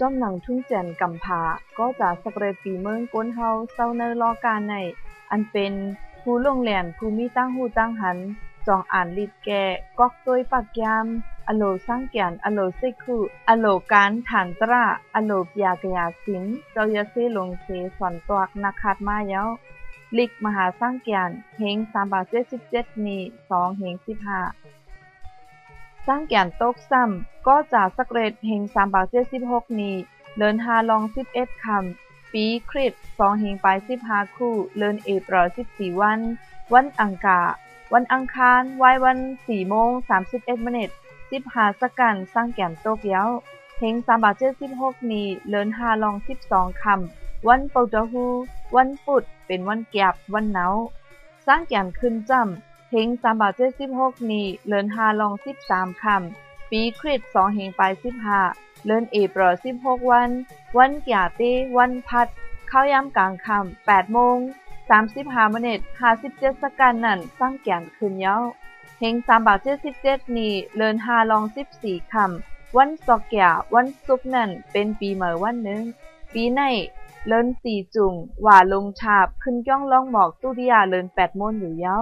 จ้อมหนังทุ่งแจนกำผาก็จะสเกรดปีเมืองก้นเฮาเศร้าเนอรอการใน อันเป็นผู้ลงแหลนภูมิตั้งหูตั้งหัน จองอ่านลิดแก่กอกตัวยปักยาม อโลสร้างแก่นอโลเซคุออโลการฐานตราอโลปยากยาสิงเจ้ายาเซลงเสสอนตวกนักขาดมาเย้าลิกมหาสร้างแก่นเฮง3บาท77นี2เฮง15 สร้างแก่นตกซ้ำก็จะสเกรดเฮง3บาท76นี้เลิน5ลอง11คำ ปีคริส2เฮงไป15คู่ เลินเอปรอ14วัน วันอังกา วันอังคารวายวัน4โมง31มินิท15สกันสร้างแก่นโตกเย้าเฮง3บาท76นี้เลิน5ลอง12คำ วันเปาจฮูวันปุดเป็นวันแก็บวันเนาสร้างแก่นขึ้นจำ เฮง3บาท76นี้เลิน5ลอง13คำ ปีคริส2เฮงไป15เลินเอปรอ16วัน วันแก่เตวันพัด เข้ายามกลางค่ำ8โมง35มินิท57สกันนั่นสร้างแก่นขึ้นเย้าเฮง3บาท77นี้เลิน5ลอง14คำ วันสอกแก่วันศุกนั่นเป็นปีใหม่วันหนึ่งปีในเลินสี่จุงว่าลงชาบขึ้นย่องล่องหมอกตุริยาเลินแปดมนอยู่เย้า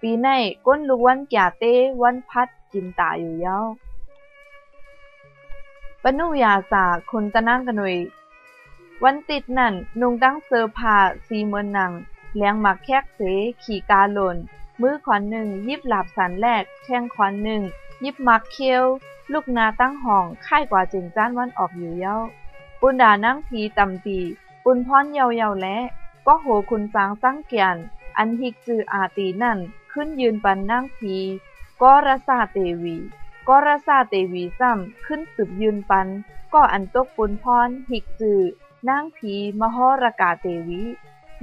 ปีในก้นลูกวันแก่เต้วันพัดกินตาอยู่เย้าปนุยาสาคนตะนั่งกันหน่วยวันติดนั่นนุงตั้งเสื้อผ้าสีเมือนหนังเลี้ยงหมักแคกเสขี่กาหล่นมือขอนหนึ่งยิบหลับสันแรกแทงขอนหนึ่งยิบมักเคียว ลูกนาตั้งห้องค่ายกว่าจิงจ้านวันออกอยู่เย้าปุนดานั่งผีตำตีปุนพรเยาเยาและก็โหคุณสางสังเกียนอันฮิกจืออาตีนั่น ขึ้นยืนปันนั่งผีก็รสาเตวีก็รสาเตวีซ้ำขึ้นสืบยืนปัน ก็อันตกปุนพรฮิกจือนางผีมหรกาเตวี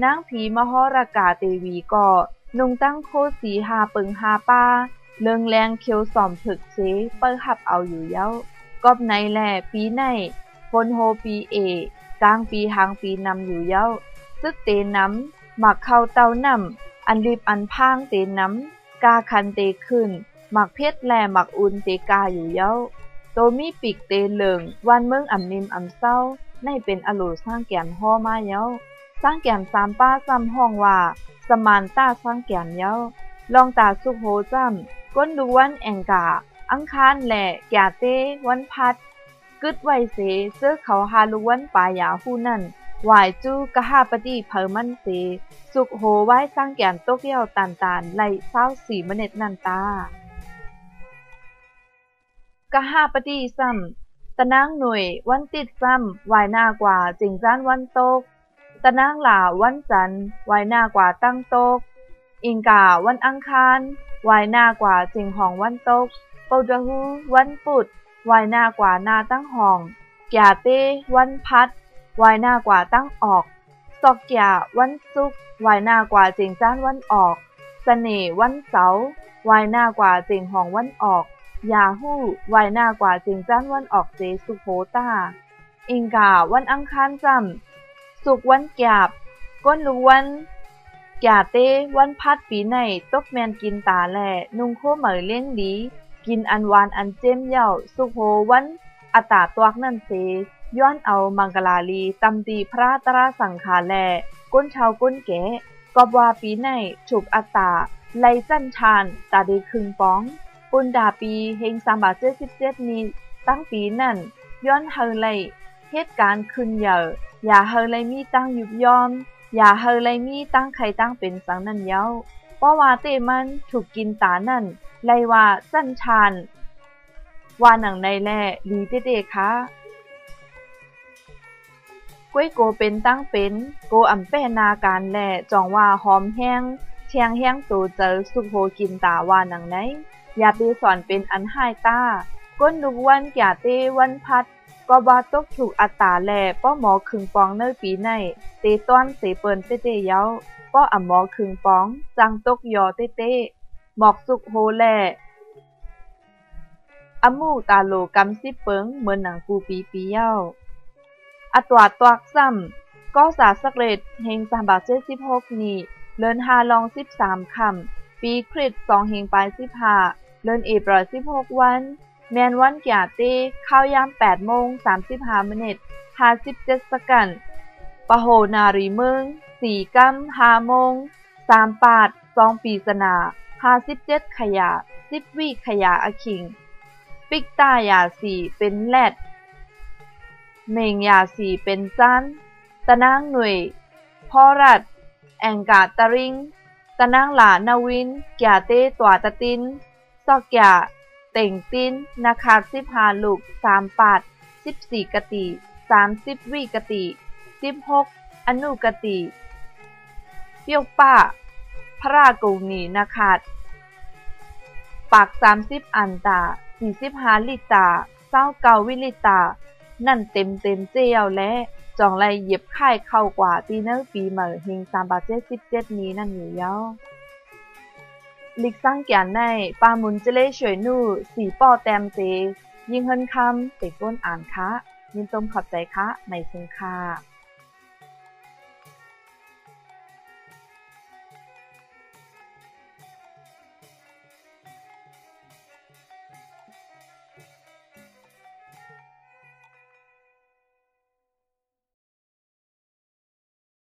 นางผีมหรกาเตวีก็นุงตั้งโคสีหาปึงหาป้าเลิงแรงเคียวสอมผึกเซเปิหับเอาอยู่เย้ากอบในแหล่ปีในพนโฮปีเอกลางปีหางปีนำอยู่เย้าซึกเตน้ำหมักเข้าเตาน้ำ อันรีบอันพางเตน้ำกาคันเตขึ้น หมักเพชรแลหมักอุ่นเตกาอยู่เย้าโตมีปีกเตเหลิงวันเมืองอ่ำนิมอ่ำเศร้าในเป็นอโลสร้างแก่นห่อมาเย้าสร้างแก่นสามป้าซ้ำห้องว่า สมานต้าสร้างแก่นเย้าลองตาสุโหจ้ำก้นดูวันแองกา อังคารแหล่แก่เต้วันพัดกึดไวเสเสื้อเขาฮาลุวันปายาหู้นั่น หวายจูกะหาปดีเพอมันเสสุกโหไว้สร้างแก่นโตเยี่ยวตานตานไล่เศร้าสีมเน็ดนันตากะหาปดีซ้ำตะนางหน่วยวันติดซ้ำวายหน้ากว่าจิงจ้านวันโตกตะนางหล่าวันจันวายหน้ากว่าตั้งโตก อิงกาวันอังคารวายหน้ากว่าจิงของวันโตกเปาจะฮูวันปุดวายหน้ากว่าหน้าตั้งห้องแก่เต้วันพัด วายหน้ากว่าตั้งออก สอกแก่วันซุกวายหน้ากว่าเจิงจ้านวันออกสเสน่วันเสาร์วายหน้ากว่าเจิงหองวันออกยาฮู้วายหน้ากว่าเจิงจ้านวันออกเจสุโพตาอิงกาวันอังคารจำสุกวันแกบก้นลูวันแก่เต้วันพัดปีในตกแมนกินตาแหล่นุ่งโคเหมยเลี้ยงดี กินอันวานอันเจ้มเย่าสุโหวันอัตาตวักนั่นเส ย้อนเอามังกลาลีตำตีพระตราสังขาแล ก้นชาวก้นแก่กอบว่าปีในฉุกอัตตา ไลจันชาน ตาดีคึงป้อง ปุนดาปีเฮงสามบาทเจ็ดสิบเจ็ดนี้ ตั้งปีนั่น ย้อนเฮไลเหตุการณ์ขึ้นเยอะอย่าเฮไลมีตั้งยุบยอม อย่าเฮไลมีตั้งใครตั้งเป็นสังนั่นเย้าเพราะว่าเตมันถูกกินตานั่นไลว่าสั้นชานว่าหนังในแล่ลีเตๆคะ ก้วยโกเป็นตั้งเป็น โกอ่ำแป้นาการแหล่จองว่าหอมแห้งเชียงแห้งตูเจอสุโหกินตาว่าหนังไหนอย่าไปสอนเป็นอันหายตาก้นดุกวันแก่เตวันพัดก็บาตกถูกอัตาแหล่ป้อหมอคึงปองเนื้อปีในเตต้อนเสเปินเตเตเย้าป้ออ่ำหมอคึงปองจังตกยอเตเตหมอกสุกโฮแล่อมูตาโลกำซิเปิงเหมือนหนังกูปีปีเย้า อัตวาตวักซ้ำก็สาสักเลดเฮงสามบาทเจ็ดสิบหกนีเลินฮาลองสิบสามคำ ปีคริสสองเฮงปลายสิบห้าเลินเอปรอยสิบหกวัน แมนวันกยาเต้ข้าวยาม8โมง35มินิท57สกันปะโหนารีเมือง4กัม5โมง3ปาด2ปีสนา57ขยะ10วิขยะอคิง ปิกตายาสีเป็นแลด เมงยาสีเป็นจันตะนางหน่วยพ่อรัด แองกาตะริงตะนางหลานาวิน แกเต้ตัวตะติน ซอกยาเต่งตินนาคาสิบหาลูกสามปาดสิบสี่กติสามสิบวิกติสิบหกอนุกติเปียวป้า พระรากูนีนาคาดปากสามสิบอันตาสี่สิบห้าลิตาเศร้าเกาวิลิตา นั่นเต็มเต็มเจียวและจองไรเย็บค่ายเข้ากว่าตีเนอร์ปีเหมอเฮงสามบาเจ็ดสิบเจ็ดนี้นั่นอยู่เย้าลิกสร้างแก่นในปามุนจะเล่ช่วยนู่สีป้อแตมเต ยิงเฮินคำเตก้นอ่านคะยินตมขับใจคะในเชิงค่า